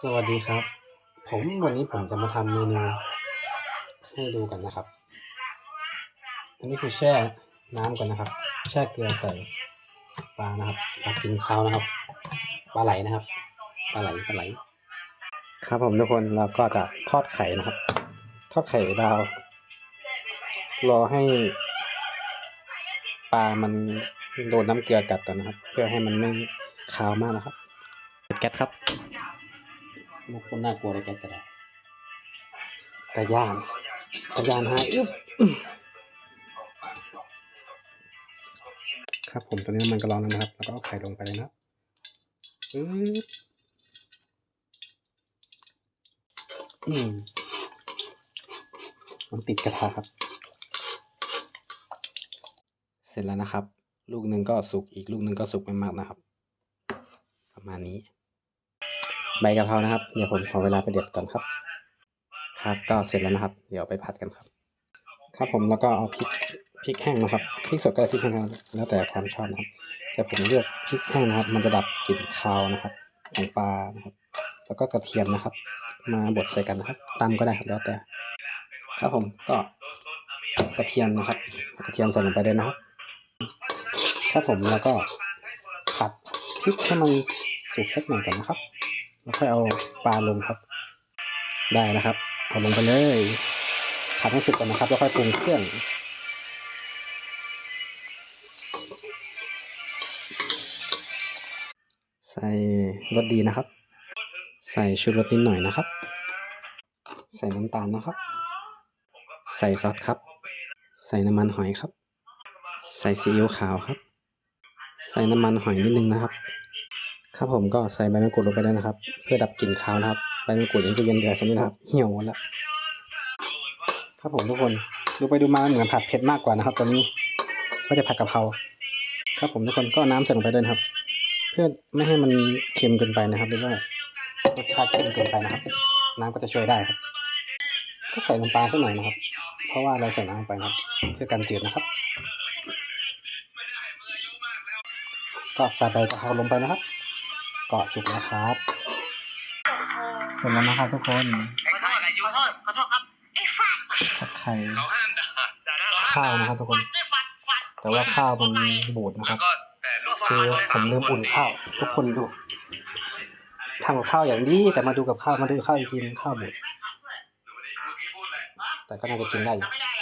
สวัสดีครับ ผมวันนี้ผมจะมาทำเมนูให้ดูกันนะครับ อันนี้คือแช่น้ำก่อนนะครับ แช่เกลือใส่ปลานะครับปลากินข้าวนะครับปลาไหลนะครับปลาไหลปลาไหล ครับผมทุกคนเราก็จะทอดไข่นะครับ ทอดไข่ดาวรอให้ปลามันโดนน้ำเกลือกัดก่อนนะครับ เพื่อให้มันไม่คาวมากนะครับแก๊สครับ มุกคนน่ากลัวเลยแกจะได้กระยานกระยานหายอึ๊บครับผมตอนนี้น้ำมันก็ร้อนแล้วนะครับ แล้วก็เอาไข่ลงไปเลยนะอึ๊บอืมมันติดกระทะครับ เสร็จแล้วนะครับ ลูกหนึ่งก็สุกอีกลูกหนึ่งก็สุกไม่มากนะครับ ประมาณนี้ ใบกะเพรานะครับ เดี๋ยวผมขอเวลาไปเด็ดก่อนครับ ครับก็เสร็จแล้วนะครับ เดี๋ยวไปผัดกันครับ ครับผมแล้วก็เอาพริกพริกแห้งนะครับพริกสดก็ได้พริกแห้งแล้วแต่ความชอบนะครับ แต่ผมเลือกพริกแห้งนะครับ มันจะดับกลิ่นคาวนะครับของปลานะครับ แล้วก็กระเทียมนะครับ มาบดใส่กันนะครับตำก็ได้ครับแล้วแต่ ครับผมก็กระเทียมนะครับ กระเทียมใส่ลงไปเลยนะครับครับผมแล้วก็ผัดพริกให้มันสุกสักหน่อยก่อนนะครับ แล้วค่อยเอาปลาลงครับ ได้นะครับเอาลงไปเลยผัดให้สุกก่อนนะครับ แล้วค่อยปรุงเครื่องใส่รสดีนะครับ ใส่ชูรสนิดหน่อยนะครับ ใส่น้ำตาลนะครับ ใส่ซอสครับ ใส่น้ำมันหอยครับ ใส่ซีอิ๊วขาวครับ ใส่น้ำมันหอยนิดนึงนะครับ ครับผมก็ใส่ใบมะกรูดลงไปด้วยนะครับ เพื่อดับกลิ่นคาวนะครับใบมะกรูดยังจะเย็นเดือดใช่ไหมครับเหี่ยวหมดแล้วครับผมทุกคนดูไปดูมาเหมือนผัดเผ็ดมากกว่านะครับ ตอนนี้ก็จะผัดกะเพราครับผมทุกคนก็น้ำใส่ลงไปด้วยครับ เพื่อไม่ให้มันเค็มเกินไปนะครับหรือว่ารสชาติเค็มเกินไปนะครับ น้ำก็จะช่วยได้ครับก็ใส่น้ำปลาสักหน่อยนะครับ เพราะว่าเราใส่น้ำลงไปครับ เพื่อกันจืดนะครับ ก็ใส่ใบกะเพราลงไปนะครับ ก็สุกแล้วครับเสร็จแล้วนะครับทุกคนขอโทษขอโทษขอโทษครับไอ้ฟัดผัดไข่เขาห้ามด่าด่าหน้าร้านข้าวนะครับทุกคนไอ้ฟัดฟัดแต่ว่าข้าวมันบูดนะคแล้รับวก็แต่ลูกคือผมลืมอุ่นข้าวทุกคนดูทำกับข้าวอย่างนี้แต่มาดูกับข้าวมาดูข้าวอีกทีนึงข้าวบูดแต่ก็น่าจะกินได้อยู่ไม่ได้